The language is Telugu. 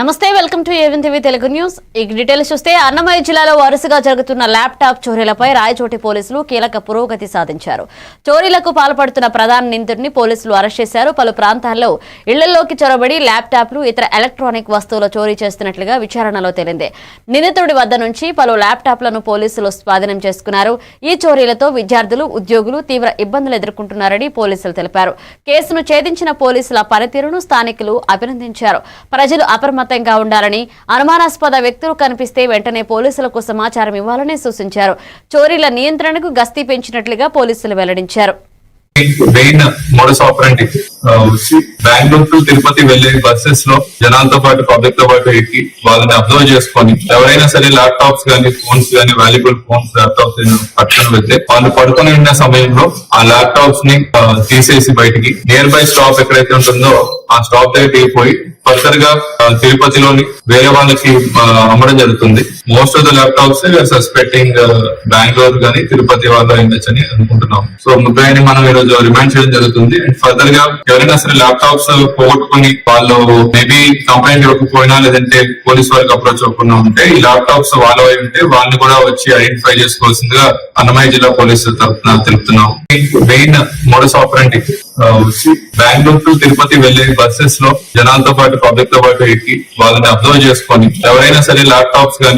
నమస్తే welcome to AVN TV Telugu news. ఈ డీటెయిల్స్ చూస్తే అన్నమయ్య జిల్లాలో వరుసగా జరుగుతున్న ల్యాప్టాప్ చోరీలపై రాయచోటి పోలీసులు కీలక పురోగతి సాధించారు. చోరీలకు పాల్పడుతున్న ప్రధాన నిందితుడిని పోలీసులు అరెస్ట్ చేశారు. పలు ప్రాంతాల్లో ఇళ్ళలోకి చొరబడి ల్యాప్టాప్లు ఇతర ఎలక్ట్రానిక్ వస్తువులు చోరీ చేస్తున్నట్లుగా విచారణలో తేలింది. నిందితుడి వద్ద నుంచి పలు ల్యాప్టాప్లను పోలీసులు స్వాధీనం చేసుకున్నారు. ఈ చోరీలతో విద్యార్థులు ఉద్యోగులు తీవ్ర ఇబ్బందులు ఎదుర్కొంటున్నారని పోలీసులు తెలిపారు. కేసును ఛేదించిన పోలీసుల పనితీరును స్థానికులు అభినందించారు. ప్రజలు అప్రమత్తంగా ఉండాలని అనుమానాస్పద వ్యక్తులు కనిపిస్తే వెంటనే పోలీసులకు సమాచారం ఇవ్వాలని సూచించారు. చోరీల నియంత్రణకు గస్తీ పెంచినట్లుగా పోలీసులు వెల్లడించారు. మెయిన్ మోడస్ వచ్చి బెంగళూరు టు తిరుపతి వెళ్ళే బస్సెస్లో జనాలతో పాటు పబ్లిక్తో పాటు ఎక్కి వాళ్ళని అబ్జర్వ్ చేసుకొని ఎవరైనా సరే ల్యాప్టాప్స్ కానీ ఫోన్స్ కానీ వాల్యుబుల్ ఫోన్స్ ల్యాప్టాప్స్ పట్టుకొని వెళ్తే వాళ్ళు పడుకొని ఉన్న సమయంలో ఆ ల్యాప్టాప్స్ని తీసేసి బయటికి. నియర్ బై స్టాప్ ఎక్కడైతే ఉంటుందో ఆ స్టాప్ దగ్గర దిగిపోయి ఫర్దర్గా తిరుపతిలోని వేరే వాళ్ళకి అమ్మడం జరుగుతుంది. Most of the laptops suspecting Bengaluru గానీ తిరుపతి వాళ్ళు అయిందచ్చు అని అనుకుంటున్నాం సో ముగ్గురిని మనం ఈ రోజు రిమైండ్ చేయడం జరుగుతుంది. అండ్ ఫర్దర్గా ఎవరైనా సరే ల్యాప్టాప్స్ పోగొట్టుకుని వాళ్ళు మేబీ కంప్లైంట్ ఇవ్వకపోయినా లేదంటే పోలీస్ వాళ్ళకి అప్రోచ్ అవ్వకుండా ఉంటే ఈ ల్యాప్టాప్స్ వాళ్ళ ఉంటే వాళ్ళని కూడా వచ్చి ఐడెంటిఫై చేసుకోవాల్సిందిగా అన్నమయ్య జిల్లా పోలీసులు తరఫున తెలుపుతున్నాం. Main modus operandi Bengaluru to Tirupati వెళ్ళే బస్సెస్లో జనాలతో పాటు పబ్లిక్తో పాటు ఎక్కి వాళ్ళని అబ్జర్వ్ చేసుకొని ఎవరైనా సరే ల్యాప్టాప్స్ గానీ